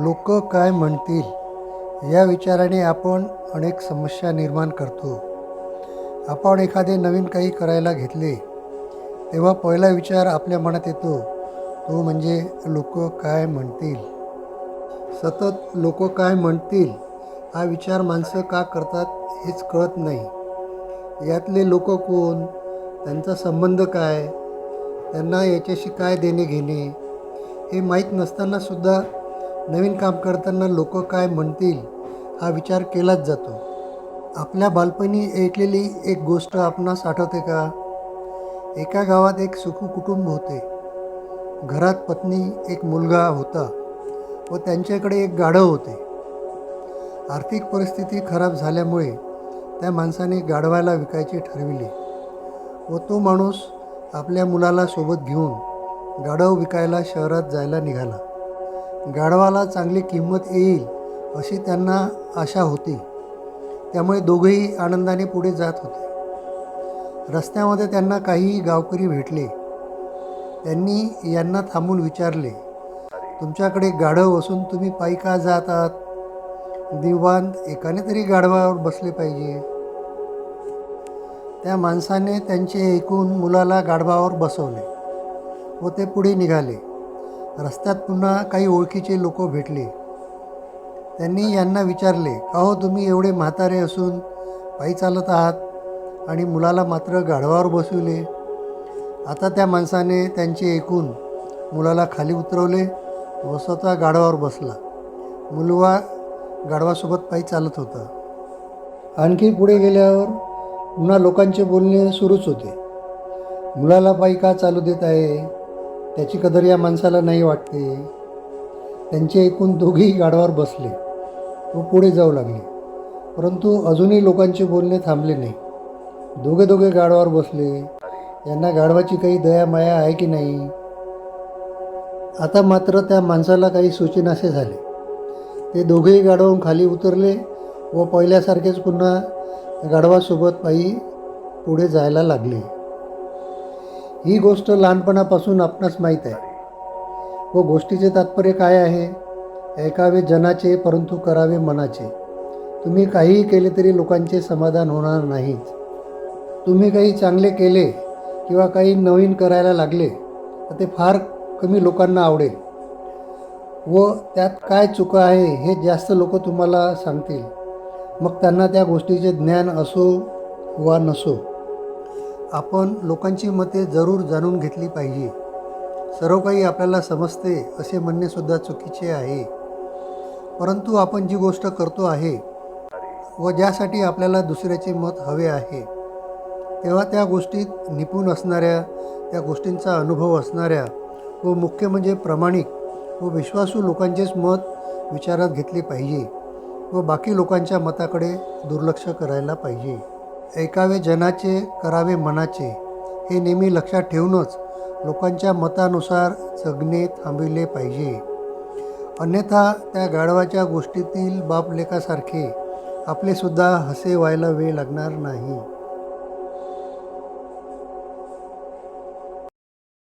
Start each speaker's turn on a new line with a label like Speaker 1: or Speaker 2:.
Speaker 1: लोक काय म्हणतील या विचाराने आपण अनेक समस्या निर्माण करतो. आपण एखादे नवीन काही करायला घेतले तेव्हा पहिला विचार आपल्या मनात येतो तो म्हणजे लोक काय म्हणतील? सतत लोक काय म्हणतील? हा विचार माणसं का करतात हेच कळत नाही. यातले लोक कोण? त्यांचा संबंध काय? त्यांना याच्याशी काय देणे घेणे हे माहीत नसतानासुद्धा नवीन काम करताना लोक काय म्हणतील हा विचार केलाच जातो. आपल्या बालपणी ऐकलेली एक गोष्ट आपणास आठवते का? एका गावात एक सुखू कुटुंब होते. घरात पत्नी एक मुलगा होता व त्यांच्याकडे एक गाढव होते. आर्थिक परिस्थिती खराब झाल्यामुळे त्या माणसाने गाढवाला विकायचे ठरविले व तो माणूस आपल्या मुलाला सोबत घेऊन गाढव विकायला शहरात जायला निघाला. गाढवाला चांगली किंमत येईल अशी त्यांना आशा होती. त्यामुळे दोघेही आनंदाने पुढे जात होते. रस्त्यामध्ये त्यांना काही गावकरी भेटले. त्यांनी यांना थांबून विचारले तुमच्याकडे गाढव असून तुम्ही पायी का जात आहात? एकाने तरी गाढवावर बसले पाहिजे. त्या माणसाने त्यांचे ऐकून मुलाला गाढवावर बसवले व ते पुढे निघाले. रस्त्यात पुन्हा काही ओळखीचे लोक भेटले. त्यांनी यांना विचारले का हो तुम्ही एवढे म्हातारे असून पायी चालत आहात आणि मुलाला मात्र गाढवावर बसविले. आता त्या माणसाने त्यांचे ऐकून मुलाला खाली उतरवले व स्वतः गाढवावर बसला. मुलगा गाढवासोबत पायी चालत होता. आणखी पुढे गेल्यावर पुन्हा लोकांचे बोलणे सुरूच होते. मुलाला पायी का चालू देत आहे? त्याची कदर या माणसाला नाही वाटते. त्यांचे ऐकून दोघेही गाढवावर बसले. व पुढे जाऊ लागले. परंतु अजूनही लोकांचे बोलणे थांबले नाही. दोघे दोघे गाढवावर बसले. यांना गाढवाची काही दया माया आहे की नाही? आता मात्र त्या माणसाला काही सूचनासे झाले. ते दोघेही गाढवून खाली उतरले व पहिल्यासारखेच पुन्हा गाढवासोबत पायी पुढे जायला लागले. ही गोष्ट लहानपणापासून आपणास माहीत आहे. व गोष्टीचे तात्पर्य काय आहे? ऐकावे जनाचे परंतु करावे मनाचे. तुम्ही काहीही केले तरी लोकांचे समाधान होणार नाहीच. तुम्ही काही चांगले केले किंवा काही नवीन करायला लागले तर ते फार कमी लोकांना आवडेल. व त्यात काय चुका आहे हे जास्त लोक तुम्हाला सांगतील. मग त्यांना त्या गोष्टीचे ज्ञान असो वा नसो. आपण लोकांची मते जरूर जाणून घेतली पाहिजे. सर्व काही आपल्याला समजते असे म्हणणेसुद्धा चुकीचे आहे. परंतु आपण जी गोष्ट करतो आहे व ज्यासाठी आपल्याला दुसऱ्याचे मत हवे आहे तेव्हा त्या गोष्टीत निपुण असणाऱ्या त्या गोष्टींचा अनुभव असणाऱ्या व मुख्य म्हणजे प्रामाणिक व विश्वासू लोकांचेच मत विचारात घेतले पाहिजे व बाकी लोकांच्या मताकडे दुर्लक्ष करायला पाहिजे. ऐकावे जनाचे करावे मनाचे हे नेहमी लक्षात ठेवूनच लोकांच्या मतानुसार जगणे थांबविले पाहिजे. अन्यथा त्या गाढवाच्या गोष्टीतील बापलेखासारखे आपलेसुद्धा हसे व्हायला वेळ लागणार नाही.